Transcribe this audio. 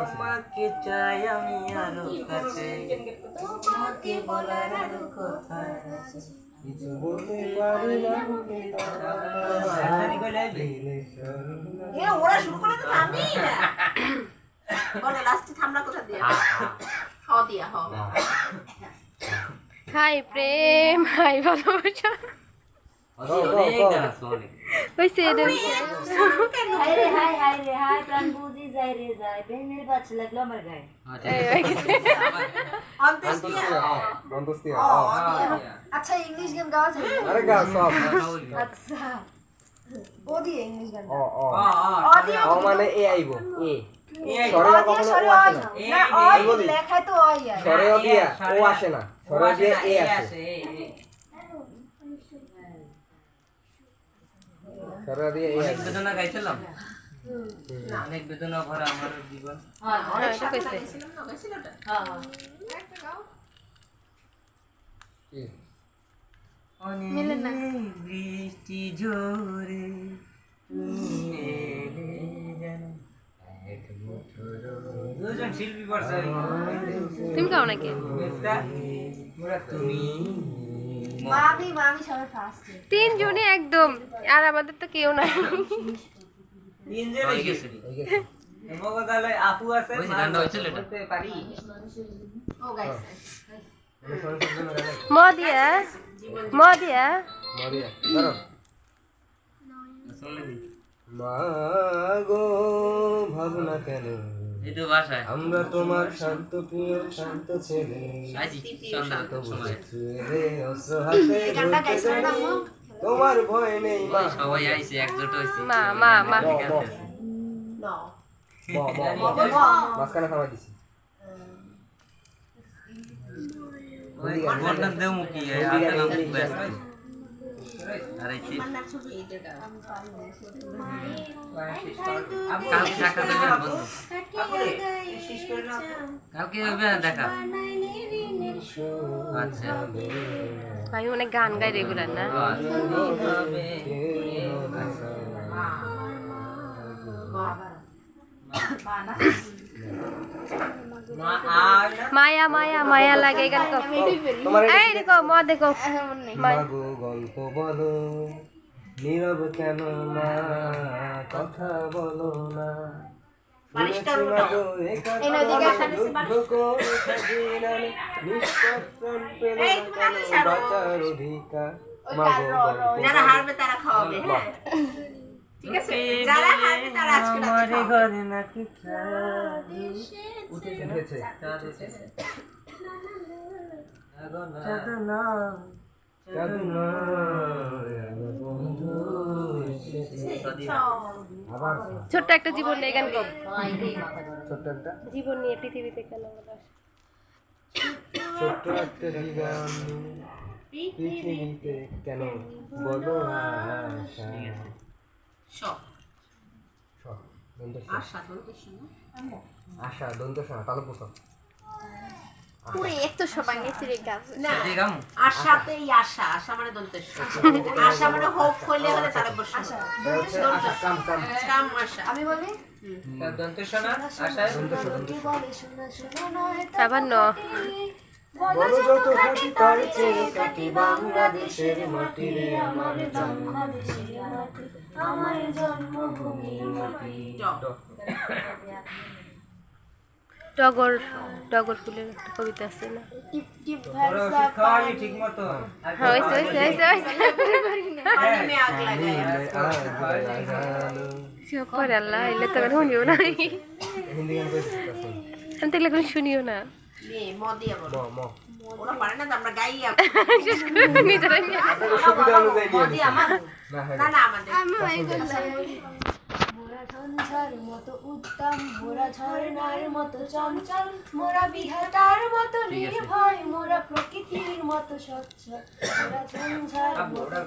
তোমাকে চাই আমি আরও কাছে। তোমাকে বলার আরও কথা আছে। কিছু বলতে পারি না বলে একজনই কইলে আইবে। এ ওরা শুরু করে তো আমি? না লাস্টে থামলা কোথা দিয়ে? হ দিয়া হ। হাই প্রেম হাই ভালোবাসা। অনেক গান আছে, অনেক। হয়েছে এটা হাই রে হাই হাই রে হাই প্রাণ বুঝি যায় রে যায়। প্রেমের বাচ্চা লাগল আমার গায়ে। আচ্ছা, হয়ে আচ্ছা ইংলিশ গান গাওয়া যায়? আরে গা সব। আচ্ছা। ও দিয়ে ইংলিশ গান আ, আ, অ। দিয়ে অ মানে এ আইব এ। ও। লেখায় তো ও আসে না। ও সরে দিয়ে এ আসে আসে, এ, এ। সরে দিয়ে এ অনেক বেদনা গাইছিলাম। অনেক বেদনা ভরা আমার জীবন। হ্যাঁ হ্যাঁ, ওটা হ্যাঁ? অনেক বৃষ্টি জোরে। দুজন শিল্পী পারছে তুমি গাও নাকি? তুমি মামি মামি সবাই ফার্স্ট তিনজনই একদম আর আমাদের তো কেউ নাই। তিনজনই। গেছে। মগদালয় আপু আছে বলছি, ঠান্ডা হয়েছিল এটা? পারি? ও জন্য গালে। মদিয়া মদিয়া। ধরো। মা গো ভাবনা কেন? আমরা তোমার শান্ত প্রিয় শান্ত ছেলে। তোমার ভয় নেই মা। সবাই আইছে একজোট হয়েছে মা, মা, মা। মাঝখানে খাওয়া দিছি। বন্ধন দেও মুখি কালকে দেখা আচ্ছা অনেক গান গাই রেগুলার না। মা না মায়া মায়া মায়া লাগে তোমার এই দেখো ম দেখো। মাগো গল্প বলো নীরব কেন মা? কথা বলো না। বাঁচার অধিকার মাগো যারা হারবে তারা খাওয়াবে। ঠিক আছে? রাতে ঘরে নাকি উঠেছে। আমার বন্ধু ছোট্ট একটা জীবন নিয়ে গান ছোট্ট একটা? জীবন নিয়ে পৃথিবীতে কেন? ছোট্ট একটা জীবন পৃথিবীতে কেন বলো? আশা দন্ত আশা দন্ত শোনা তাহলে প্রথম পুরো এক তো সবাই নেছি রে না আশা আশা। মানে দন্তের আশা মানে হোপ হইলে হলে তারা বসে আশা। আশা কাম কাম। কাম আশা। আমি বলি? দন্ত শোনা আশা দন্ত স, দন্ত স। বলে শোনা শোনা নয় আবার ন। বলো যত খুশি তার চেয়ে কাটি বাংলাদেশের মাটি আমার জন্ম আমার জন্মভূমি টগর টগর ফুলের একটা কবিতা আছে না? টিপ টিপ বড় ভরসা ঠিক মতো হ্যাঁ হয়েছে হয়েছে হয়েছে হয়েছে। পানি মে আগ লাগায় সব আল্লাহ এলে তো আমি শুনিও না হিন্দি গান কইছিস আমি তো এগুলো শুনিও না। নে মদিয়া বলো। ম ম। ওরা পারে না তো আমরা গাই শেষ করে নিজেরাই আপনাদের সুবিধা অনুযায়ী নিয়ে মদিয়া আমার না না না আমাদের। মোরা ঝঞ্ঝার মতো উত্তম মোরা ঝর্ণার মতো চঞ্চল মোরা বিধাতার মতো নির্ভয় মোরা প্রকৃতির মতো স্বচ্ছ মোরা ঝঞ্ঝার ওরা